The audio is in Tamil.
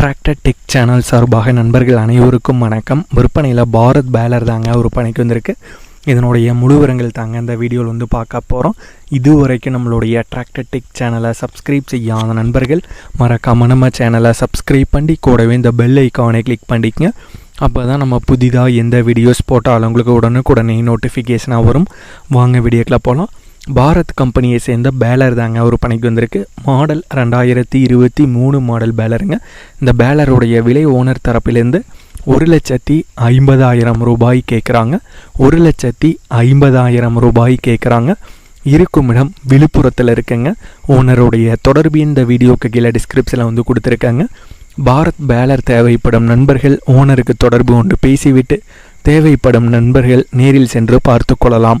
டிராக்டர் டெக் சேனல் சார்பாக நண்பர்கள் அனைவருக்கும் வணக்கம். விற்பனையில் பாரத் பேலர் தாங்க விற்பனைக்கு வந்திருக்கு. இதனுடைய முழு விவரங்கள் தாங்க இந்த வீடியோவில் வந்து பார்க்க போகிறோம் இதுவரைக்கும் நம்மளுடைய டிராக்டர் டெக் சேனலை சப்ஸ்கிரைப் செய்யாத நண்பர்கள் மறக்காம நம்ம சேனலை சப்ஸ்கிரைப் பண்ணி கூடவே இந்த பெல் ஐக்கானை கிளிக் பண்ணிக்கங்க. அப்போ தான் நம்ம புதிதாக எந்த வீடியோஸ் போட்டாலும் உங்களுக்கு உடனுக்குடனே நோட்டிஃபிகேஷனாக வரும். வாங்க வீடியோக்கில் போகலாம் பாரத் கம்பெனியை சேர்ந்த பேலர் தாங்க ஒரு பணிக்கு வந்திருக்கு. மாடல் ரெண்டாயிரத்தி இருபத்தி மூணு மாடல் பேலருங்க. இந்த பேலருடைய விலை ஓனர் தரப்பிலேருந்து ஒரு லட்சத்தி ஐம்பதாயிரம் ரூபாய் கேட்குறாங்க ஒரு லட்சத்தி ஐம்பதாயிரம் ரூபாய் கேட்குறாங்க இருக்கும் இடம் விழுப்புரத்தில் இருக்குங்க. ஓனருடைய தொடர்பு இந்த வீடியோக்கு கீழே டிஸ்கிரிப்ஷனில் வந்து கொடுத்துருக்காங்க. பாரத் பேலர் தேவைப்படும் நண்பர்கள் ஓனருக்கு தொடர்பு கொண்டு பேசிவிட்டு தேவைப்படும் நண்பர்கள் நேரில் சென்று பார்த்து கொள்ளலாம்.